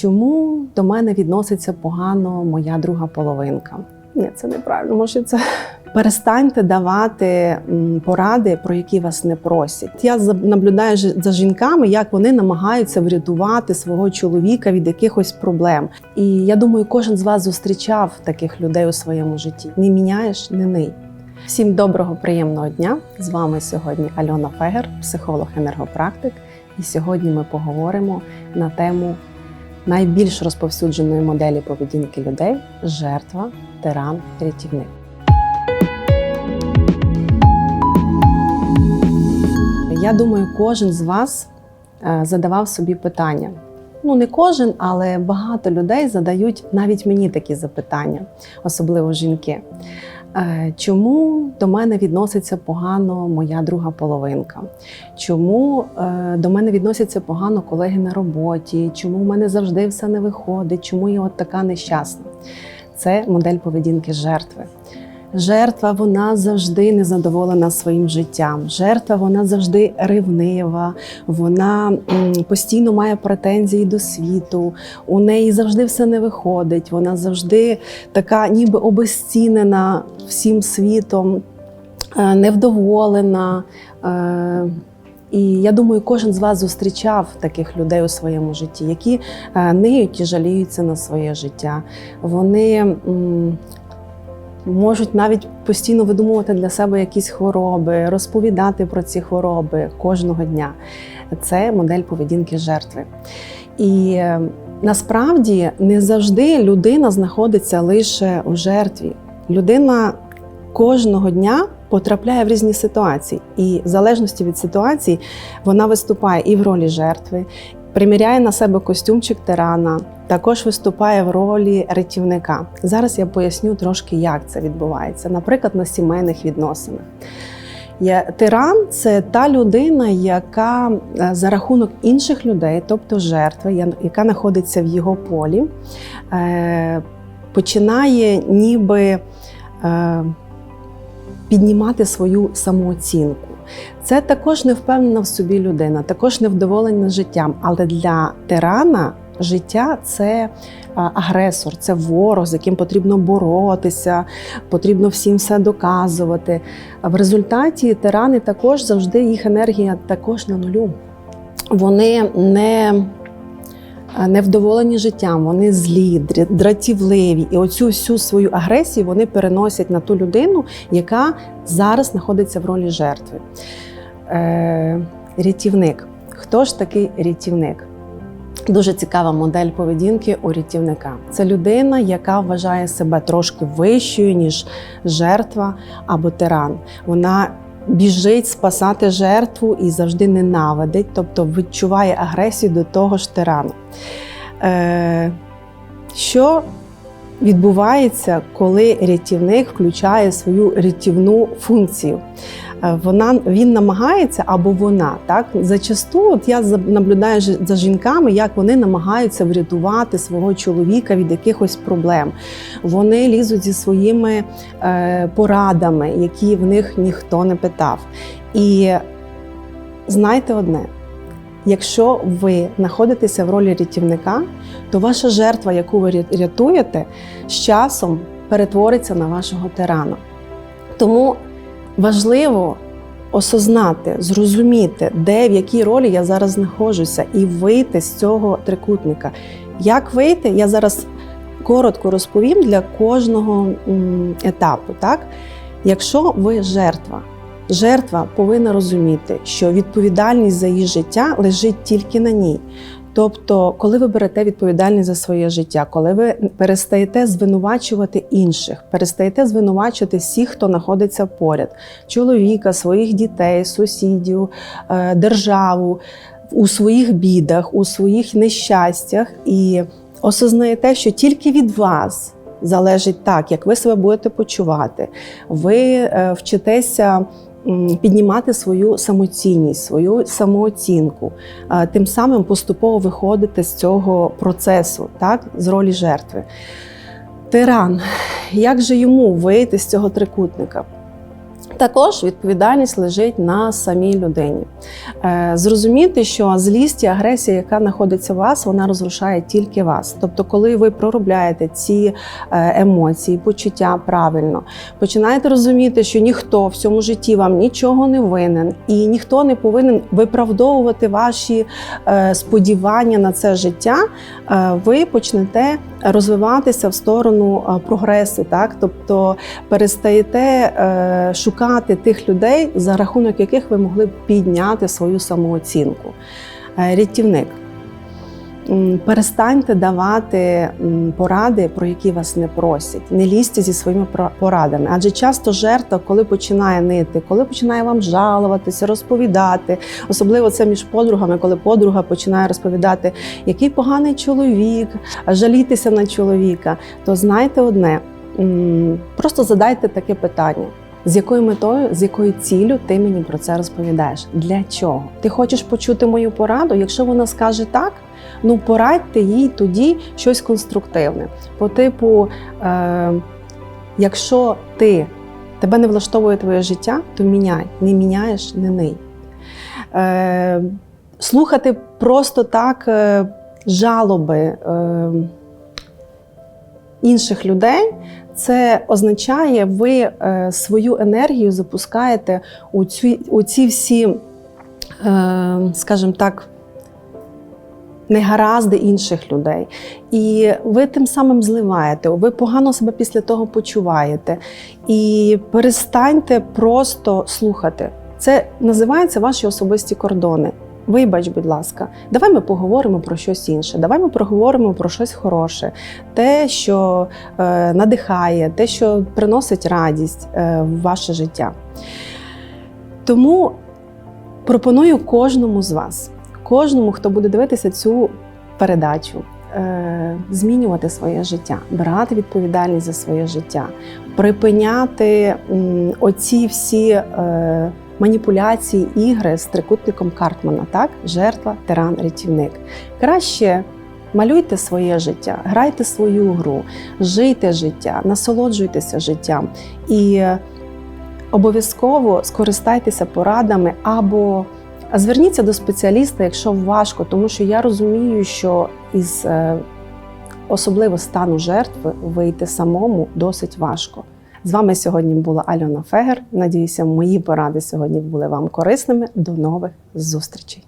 Чому до мене відноситься погано моя друга половинка? Ні, це неправильно. Може, це перестаньте давати поради, про які вас не просять. Я наблюдаю за жінками, як вони намагаються врятувати свого чоловіка від якихось проблем. І я думаю, кожен з вас зустрічав таких людей у своєму житті. Не міняєш, не ний. Всім доброго, приємного дня! З вами сьогодні Альона Фегер, психолог-енергопрактик. І сьогодні ми поговоримо на тему найбільш розповсюдженої моделі поведінки людей жертва, тиран, рятівник. Я думаю, кожен з вас е, задавав собі питання. Ну, не кожен, але багато людей задають навіть мені такі запитання, особливо жінки. Е, Чому до мене відноситься погано моя друга половинка? Чому е, до мене відносяться погано колеги на роботі? Чому в мене завжди все не виходить? Чому я от така нещасна? Це модель поведінки жертви. Жертва вона завжди незадоволена своїм життям. Жертва вона завжди ревнива, вона постійно має претензії до світу. У неї завжди все не виходить. Вона завжди така, ніби обезцінена всім світом, е, невдоволена. Е, І я думаю, кожен з вас зустрічав таких людей у своєму житті, які е, ниють і жаліються на своє життя. Вони можуть навіть постійно видумувати для себе якісь хвороби, розповідати про ці хвороби кожного дня. Це модель поведінки жертви. І е, насправді не завжди людина знаходиться лише у жертві. Людина кожного дня потрапляє в різні ситуації, і в залежності від ситуації вона виступає і в ролі жертви, приміряє на себе костюмчик тирана, також виступає в ролі рятівника. Зараз я поясню трошки, як це відбувається, наприклад, на сімейних відносинах. Тиран це та людина, яка е, за рахунок інших людей, тобто жертви, яка знаходиться в його полі, е, починає ніби е, піднімати свою самооцінку. Це також невпевнена в собі людина, також невдоволена життям. Але для тирана життя це агресор, це ворог, з яким потрібно боротися, потрібно всім все доказувати. В результаті тирани також завжди їх енергія також на нулю. Вони не невдоволені життям, вони злі, дратівливі. І оцю всю свою агресію вони переносять на ту людину, яка зараз знаходиться в ролі жертви. Е, рятівник. Хто ж такий рятівник? Дуже цікава модель поведінки у рятівника. Це людина, яка вважає себе трошки вищою, ніж жертва або тиран. Вона біжить спасати жертву і завжди ненавидить, тобто відчуває агресію до того ж тирану. Е, що відбувається, коли рятівник включає свою рятівну функцію? Е, Вона він намагається або вона так зачасту. От я наблюдаю за жінками, як вони намагаються врятувати свого чоловіка від якихось проблем. Вони лізуть зі своїми е, порадами, які в них ніхто не питав. І знайте одне: якщо ви знаходитеся в ролі рятівника, то ваша жертва, яку ви рятуєте, з часом перетвориться на вашого тирана. Тому важливо осознати, зрозуміти, де в якій ролі я зараз знаходжуся, і вийти з цього трикутника. Як вийти, я зараз коротко розповім для кожного етапу. Так? Якщо ви жертва, жертва повинна розуміти, що відповідальність за її життя лежить тільки на ній. Тобто, коли ви берете відповідальність за своє життя, коли ви перестаєте звинувачувати інших, перестаєте звинувачувати всіх, хто знаходиться поряд, чоловіка, своїх дітей, сусідів, е, державу у своїх бідах, у своїх нещастях, і осознаєте, що тільки від вас залежить так, як ви себе будете почувати. Ви е, вчитеся піднімати свою самоцінність, свою самооцінку, тим самим поступово виходити з цього процесу, так, з ролі жертви. Тиран, як же йому вийти з цього трикутника? Також відповідальність лежить на самій людині. Е, Зрозуміти, що злість і агресія, яка знаходиться у вас, вона розрушає тільки вас. Тобто, коли ви проробляєте ці е, емоції, почуття правильно, починаєте розуміти, що ніхто в цьому житті вам нічого не винен, і ніхто не повинен виправдовувати ваші е, сподівання на це життя, ви почнете розвиватися в сторону прогресу, так тобто перестаєте е, шукати тих людей, за рахунок яких ви могли б підняти свою самооцінку. Е, Рятівник. Перестаньте давати поради, про які вас не просять. Не лізьте зі своїми порадами. Адже часто жертва, коли починає нити, коли починає вам жалуватися, розповідати, особливо це між подругами, коли подруга починає розповідати, який поганий чоловік, жалітися на чоловіка, то знайте одне: просто задайте таке питання. З якою метою, з якою ціллю ти мені про це розповідаєш? Для чого? Ти хочеш почути мою пораду? Якщо вона скаже так, ну порадьте їй тоді щось конструктивне. По типу, е, якщо ти тебе не влаштовує твоє життя, то міняй. Не міняєш, не ний. Е, слухати просто так е, жалоби е, інших людей. Це означає, ви е, свою енергію запускаєте у ці, у ці всі, е, скажімо так, негаразди інших людей. І ви тим самим зливаєте, ви погано себе після того почуваєте. І перестаньте просто слухати. Це називається ваші особисті кордони. Вибач, будь ласка, давай ми поговоримо про щось інше. Давай ми проговоримо про щось хороше, те, що е, надихає, те, що приносить радість е, в ваше життя. Тому пропоную кожному з вас, кожному, хто буде дивитися цю передачу, е, змінювати своє життя, брати відповідальність за своє життя, припиняти оці всі. Маніпуляції, ігри з трикутником Картмана, так? Жертва, тиран, рятівник. Краще малюйте своє життя, грайте свою гру, жийте життя, насолоджуйтеся життям і обов'язково скористайтеся порадами або зверніться до спеціаліста, якщо важко, тому що я розумію, що із е, особливо стану жертви вийти самому досить важко. З вами сьогодні була Альона Фегер. Надіюся, мої поради сьогодні були вам корисними. До нових зустрічей!